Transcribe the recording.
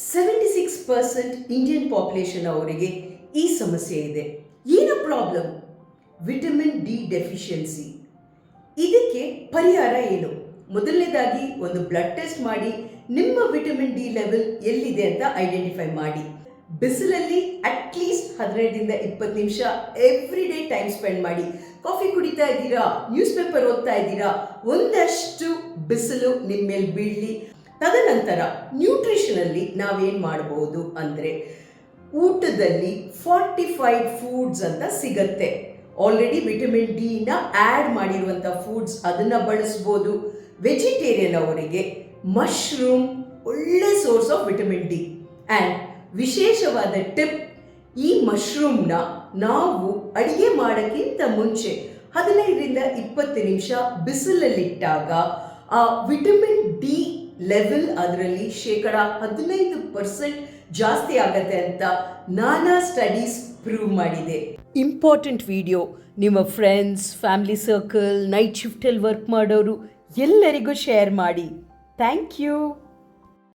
Seventy six percent Indian population ಅವರಿಗೆ ಈ ಸಮಸ್ಯೆ ಇದೆ. ಏನು ಪ್ರಾಬ್ಲಮ್ ವಿಟಮಿನ್ ಡಿ ಡೆಫಿಷಿಯನ್ಸಿ ಇದಕ್ಕೆ ಪರಿಹಾರ ಏನು? ಮೊದಲನೇದಾಗಿ ಒಂದು ಬ್ಲಡ್ ಟೆಸ್ಟ್ ಮಾಡಿ, ನಿಮ್ಮ ವಿಟಮಿನ್ ಡಿ ಲೆವೆಲ್ ಎಲ್ಲಿದೆ ಅಂತ ಐಡೆಂಟಿಫೈ ಮಾಡಿ. ಬಿಸಿಲಲ್ಲಿ ಅಟ್ಲೀಸ್ಟ್ ಹದಿನೈದರಿಂದ ಇಪ್ಪತ್ತು ನಿಮಿಷ ಎವ್ರಿ ಡೇ ಟೈಮ್ ಸ್ಪೆಂಡ್ ಮಾಡಿ. ಕಾಫಿ ಕುಡಿತಾ ಇದ್ದೀರಾ? ನ್ಯೂಸ್ ಪೇಪರ್ ಓದ್ತಾ ಇದ್ದೀರಾ? ಒಂದಷ್ಟು ಬಿಸಿಲು ನಿಮ್ಮ ಮೇಲೆ ಬೀಳಲಿ. ತದನಂತರ ನ್ಯೂಟ್ರಿಷನಲ್ಲಿ ನಾವೇನು ಮಾಡಬಹುದು ಅಂದರೆ ಊಟದಲ್ಲಿ ಫಾರ್ಟಿಫೈಡ್ ಫುಡ್ಸ್ ಅಂತ ಸಿಗತ್ತೆ. ಆಲ್ರೆಡಿ ವಿಟಮಿನ್ ಡಿನ ಆ್ಯಡ್ ಮಾಡಿರುವಂಥ ಫುಡ್ಸ್ ಅದನ್ನು ಬಳಸ್ಬೋದು. ವೆಜಿಟೇರಿಯನ್ ಅವರಿಗೆ ಮಶ್ರೂಮ್ ಒಳ್ಳೆ source of vitamin D and ವಿಶೇಷವಾದ ಟಿಪ್ ಈ ಮಶ್ರೂಮ್ನ ನಾವು ಅಡಿಗೆ ಮಾಡೋಕ್ಕಿಂತ ಮುಂಚೆ ಹದಿನೈದರಿಂದ ಇಪ್ಪತ್ತು ನಿಮಿಷ ಬಿಸಿಲಲ್ಲಿಟ್ಟಾಗ ಆ ವಿಟಮಿನ್ ಡಿ ಲೆವೆಲ್ ಅದರಲ್ಲಿ ಶೇಕಡ ಹದಿನೈದು ಪರ್ಸೆಂಟ್ ಜಾಸ್ತಿ ಆಗತ್ತೆ ಅಂತ ನಾನಾ ಸ್ಟಡೀಸ್ ಪ್ರೂವ್ ಮಾಡಿದೆ. ಇಂಪಾರ್ಟೆಂಟ್ ವಿಡಿಯೋ ನಿಮ್ಮ ಫ್ರೆಂಡ್ಸ್ ಫ್ಯಾಮಿಲಿ ಸರ್ಕಲ್ ನೈಟ್ ಶಿಫ್ಟಲ್ಲಿ ವರ್ಕ್ ಮಾಡೋರು ಎಲ್ಲರಿಗೂ ಶೇರ್ ಮಾಡಿ. Thank you